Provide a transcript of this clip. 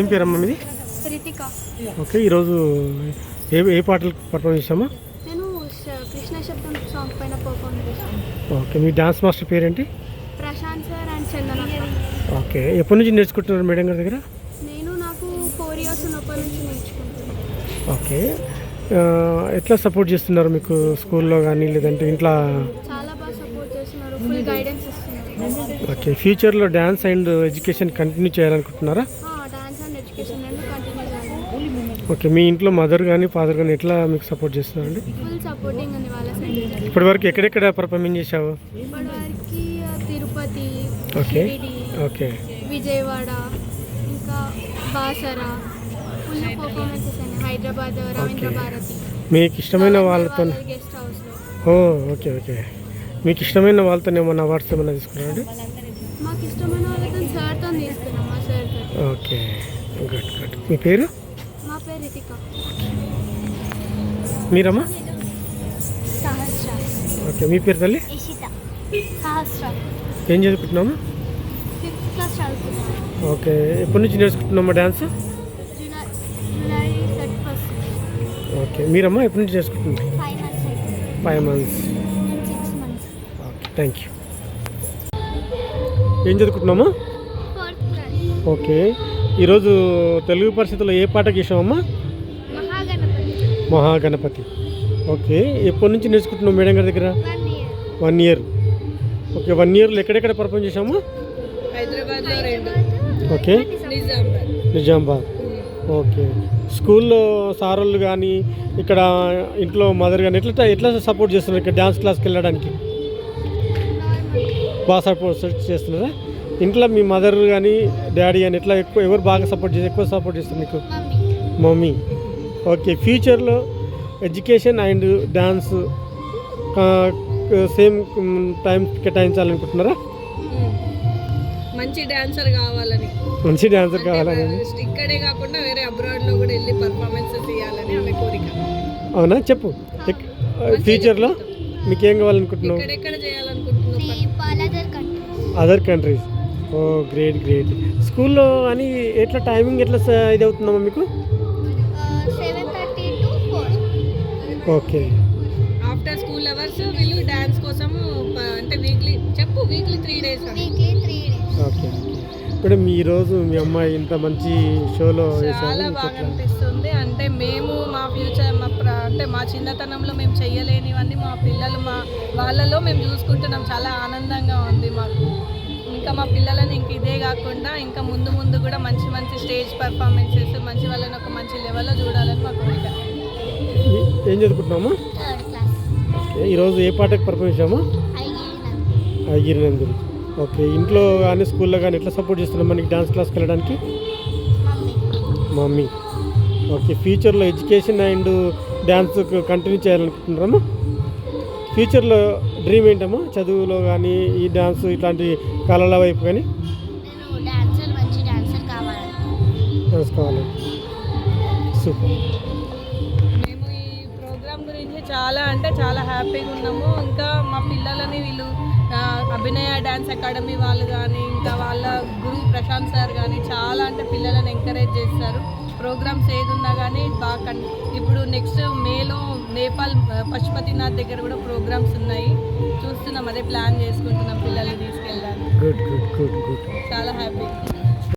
ఏం పేరమ్మా మీది? రితిక. ఓకే ఈరోజు ఏ ఏ పాటలు పర్ఫామ్ చేసామా నేను శ- కృష్ణ శబ్దం సాంగ్ పైన పర్ఫామ్ చేశాను. ఓకే మీ డాన్స్ మాస్టర్ పేరేంటి? Prashanth sir and Chandana. Okay ఎప్పటి నుంచి నేర్చుకుంటున్నారు మేడం గారి దగ్గర? నేను నాకు ఫోర్ ఇయర్స్ ఉన్నప్పటి నుంచి నేర్చుకుంటున్నాను. ఓకే ఎట్లా సపోర్ట్ చేస్తున్నారు మీకు స్కూల్లో కానీ లేదంటే ఇంట్లో? చాలా బాగా సపోర్ట్ చేస్తున్నారు ఫుల్ గైడెన్స్ ఇస్తున్నారు. ఓకే ఫ్యూచర్లో డ్యాన్స్ అండ్ ఎడ్యుకేషన్ కంటిన్యూ చేయాలనుకుంటున్నారా? ఓకే మీ ఇంట్లో మదర్ కానీ ఫాదర్ కానీ ఎట్లా మీకు సపోర్ట్ చేస్తున్నారండి? ఫుల్ సపోర్టింగ్ ఉంది వాళ్ళ సైడ్ ఇప్పటివరకు ఎక్కడెక్కడ పర్ఫార్మింగ్ చేసావు ఇప్పటివరకు తిరుపతి ఓకే ఓకే. విజయవాడ ఇంకా బాసరా ఫుల్ పర్ఫార్మెన్సెస్ అయినాయి హైదరాబాద్ రవీంద్ర భారతి. మీకు ఇష్టమైన వాళ్ళతో గెస్ట్ హౌస్లో ఓ ఓకే ఓకే. మీకు ఇష్టమైన వాళ్ళతో ఏమన్నా అవార్డ్స్ ఏమన్నా తీసుకున్నారండి? మాకు ఇష్టమైన వాళ్ళతో సార్తో తీసుకున్నాం మా ఓకే. గుడ్ గుడ్ మీ పేరు మీరమ్మా? ఓకే మీ పేరు తల్లి? ఏం చదువుకుంటున్నాము ఓకే ఎప్పటి నుంచి నేర్చుకుంటున్నామా డ్యాన్స్ ఓకే మీరమ్మా ఎప్పటి నుంచి నేర్చుకుంటున్నారు five months okay thank you. ఏం చదువుకుంటున్నామా ఓకే. ఈరోజు తెలుగు పరిస్థితుల్లో ఏ పాట గీసామమ్మా మహాగణపతి. మహాగణపతి. ఓకే. ఎప్పటి నుంచి నేర్చుకుంటున్నాం మేడం గారి దగ్గర? One year one year okay one ఇయర్లో ఎక్కడెక్కడ పర్ఫామ్ చేసాము ఓకే. నిజామాబాద్. నిజామాబాద్. ఓకే. స్కూల్లో సారోళ్ళు కానీ ఇక్కడ ఇంట్లో మదర్ కానీ ఎట్లా ఎట్లా సపోర్ట్ చేస్తున్నారు ఇక్కడ డ్యాన్స్ క్లాస్కి వెళ్ళడానికి? బాగా సపోర్ట్ చేస్తున్నారా? ఇంట్లో మీ మదర్ కానీ డాడీ కానీ ఎట్లా ఎక్కువ ఎవరు బాగా సపోర్ట్ చేసి ఎక్కువ సపోర్ట్ చేస్తారు మీకు మమ్మీ. మమ్మీ ఓకే ఫ్యూచర్లో education and dance same time కేటాయించాలనుకుంటున్నారా? మంచి డాన్సర్ కావాలని. మంచి డాన్సర్ కావాలని. ఇక్కడే కాకుండా వేరే అబ్రాడ్లో కూడా వెళ్ళి పర్ఫార్మెన్సెస్ ఇవ్వాలని ఆమె కోరిక. అవునా? చెప్పు. ఫ్యూచర్లో మీకేం కావాలనుకుంటున్నావు? Other countries oh great great. స్కూల్లో అని ఎట్లా టైమింగ్ ఎట్లా ఇది అవుతుందమ్మా మీకు? ఓకే. ఆఫ్టర్ స్కూల్ అవర్స్ వీళ్ళు డాన్స్ కోసం అంటే వీక్లీ చెప్పు weekly three days weekly three days. Okay ఇప్పుడు మీ ఈరోజు మీ అమ్మాయి ఇంత మంచి షోలో చాలా బాగా? అనిపిస్తుంది. అంటే మేము మా ఫ్యూచర్ మా ప్ర- అంటే మా చిన్నతనంలో మేము చెయ్యలేనివన్నీ మా పిల్లలు మా వాళ్ళలో మేము చూసుకుంటున్నాం. చాలా ఆనందంగా ఉంది మాకు. ఇంకా మా పిల్లలని ఇంక ఇదే కాకుండా ఇంకా ముందు ముందు కూడా మంచి మంచి స్టేజ్ పర్ఫార్మెన్సెస్ మంచి వాళ్ళని ఒక మంచి లెవెల్లో చూడాలని మా కోరిక. ఏ- చదువుకుంటున్నామా ఈరోజు ఏ పాటకు పర్ఫామ్ చేసామా అయ్యినందులు ఓకే ఇంట్లో కానీ స్కూల్లో కానీ ఎట్లా సపోర్ట్ చేస్తున్నాం మనకి డాన్స్ క్లాస్కి వెళ్ళడానికి? మమ్మీ. మమ్మీ. ఓకే ఫ్యూచర్లో ఎడ్యుకేషన్ అండ్ డ్యాన్స్ కంటిన్యూ చేయాలనుకుంటున్నారమ్మా ఫ్యూచర్లో డ్రీమ్ ఏంటమ్మా? చదువులో కానీ ఈ డ్యాన్స్ ఇట్లాంటి కళల వైపు కానీ నేను డాన్సర్ మంచి డాన్సర్ కావాలి. డ్యాన్స్ కావాలి. సూపర్. మేము ఈ ప్రోగ్రామ్ గురించి చాలా అంటే చాలా హ్యాపీగా ఉన్నాము. ఇంకా మా పిల్లలని వీళ్ళు అభినయ డ్యాన్స్ అకాడమీ వాళ్ళు కానీ ఇంకా వాళ్ళ గురువు ప్రశాంత్ సార్ కానీ చాలా అంటే పిల్లలను ఎంకరేజ్ చేస్తారు. ప్రోగ్రామ్స్ ఏది ఉన్నా కానీ బాగా ఇప్పుడు నెక్స్ట్ మేలో నేపాల్ ఆ, పశుపతినాథ్ దగ్గర కూడా ప్రోగ్రామ్స్ ఉన్నాయి. చూస్తున్నాం అదే ప్లాన్ చేసుకుంటున్నాం పిల్లల్ని తీసుకెళ్ళడానికి. గుడ్ గుడ్ గుడ్ గుడ్ చాలా హ్యాపీ.